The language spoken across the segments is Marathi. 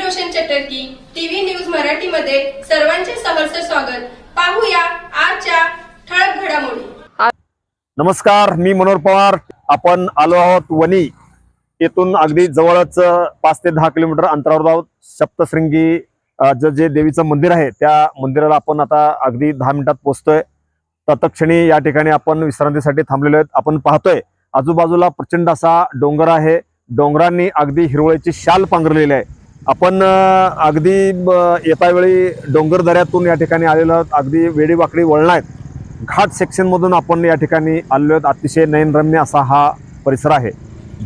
चटर्की टीव्ही न्यूज मराठीमध्ये सर्वांचे सहर्ष स्वागत. पाहूया आजच्या ठळक घडामोडी. नमस्कार मी मनोहर पवार. आपण आलो आहोत वणी येथून अगदी जवळच पाच ते दहा किलोमीटर अंतरावर आहोत. सप्तशृंगी जे जे देवीचं मंदिर आहे त्या मंदिराला आपण आता अगदी दहा मिनिटात पोहोचतोय. तत्क्षणी या ठिकाणी आपण विश्रांतीसाठी थांबलेलो आहेत. आपण पाहतोय आजूबाजूला प्रचंड असा डोंगर आहे. डोंगरांनी अगदी हिरवळीची शाल पांघरलेली आहे. आपण अगदी ब- येता वेळी डोंगर दऱ्यातून या ठिकाणी आलेलो आहोत. अगदी वेडीवाकडी वळण आहेत घाट सेक्शनमधून आपण या ठिकाणी आलेलो आहोत. अतिशय नयनरम्य असा हा परिसर आहे.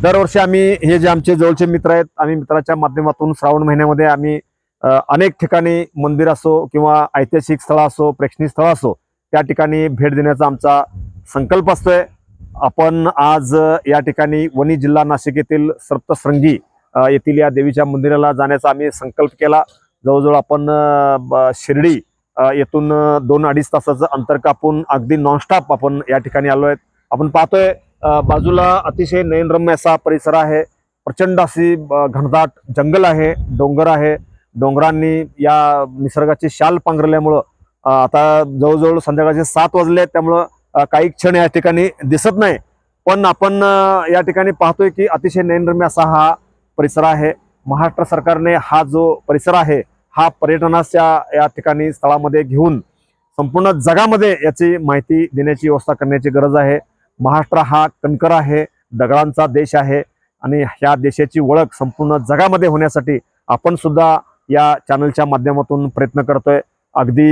दरवर्षी आम्ही हे जे आमचे जवळचे मित्र आहेत आम्ही मित्राच्या माध्यमातून श्रावण महिन्यामध्ये आम्ही अनेक ठिकाणी मंदिर असो किंवा ऐतिहासिक स्थळं असो प्रेक्षणीय स्थळ असो त्या ठिकाणी भेट देण्याचा आमचा संकल्प असतोय. आपण आज या ठिकाणी वणी जिल्हा नाशिक येथील सप्तशृंगी येथील या देवीच्या मंदिराला जाण्याचा आम्ही संकल्प केला. जवळजवळ आपण ब- शिर्डी येथून दोन अडीच तासाचं अंतर कापून अगदी नॉनस्टॉप आपण या ठिकाणी आलो आहेत. आपण पाहतोय बाजूला अतिशय नयनरम्य असा परिसर आहे. प्रचंड अशी घनदाट जंगल आहे डोंगर आहे. डोंगरांनी या निसर्गाची शाल पांघरल्यामुळं आता जवळजवळ संध्याकाळचे सात वाजले आहेत त्यामुळं काही क्षण या ठिकाणी दिसत नाही. पण आपण या ठिकाणी पाहतोय की अतिशय नयनरम्य असा हा परिसर आहे. महाराष्ट्र सरकारने हा जो परिसर आहे हा पर्यटनाच्या या ठिकाणी स्थळामध्ये घेऊन संपूर्ण जगामध्ये याची माहिती देण्याची व्यवस्था करण्याची गरज आहे. महाराष्ट्र हा कणकर आहे दगडांचा देश आहे आणि ह्या देशाची ओळख संपूर्ण जगामध्ये होण्यासाठी आपण सुद्धा या चॅनलच्या माध्यमातून प्रयत्न करतोय. अगदी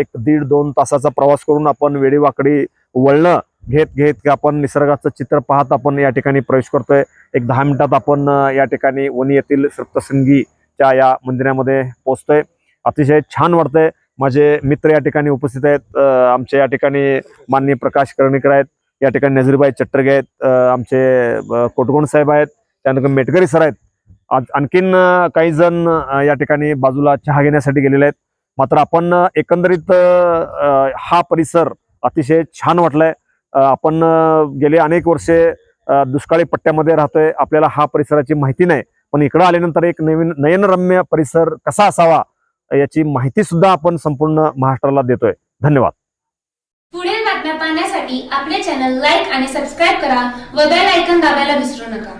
एक दीड दोन तासाचा प्रवास करून आपण वेडीवाकडी वळणं घेत घेत आपण निसर्गाचं चित्र पाहत आपण या ठिकाणी प्रवेश करतोय. एक दहा मिनिटात आपण या ठिकाणी वणी येथील सप्तसंगीच्या या मंदिरामध्ये पोहोचतोय. अतिशय छान वाटतंय. माझे मित्र या ठिकाणी उपस्थित आहेत. आमचे या ठिकाणी माननीय प्रकाश कर्णिकर आहेत. या ठिकाणी नजरीबाई चट्टरगे आहेत. आमचे अ, कोटगोण साहेब आहेत. त्यानंतर मेटकरी सर आहेत. आज आणखीन काही जण या ठिकाणी बाजूला चहा घेण्यासाठी गेलेले आहेत. मात्र आपण एकंदरीत हा परिसर अतिशय छान वाटलाय. आपण गेले अनेक वर्षे दुष्काळी पट्ट्यामध्ये राहतोय. आपल्याला हा परिसराची माहिती नाही. पण इकडं आल्यानंतर एक नवीन नयनरम्य परिसर कसा असावा याची माहिती सुद्धा आपण संपूर्ण महाराष्ट्राला देतोय. धन्यवाद. पुढील बातम्या पाहण्यासाठी आपले चॅनल लाईक आणि सबस्क्राईब करा व बेल ऐकन दाबायला विसरू नका.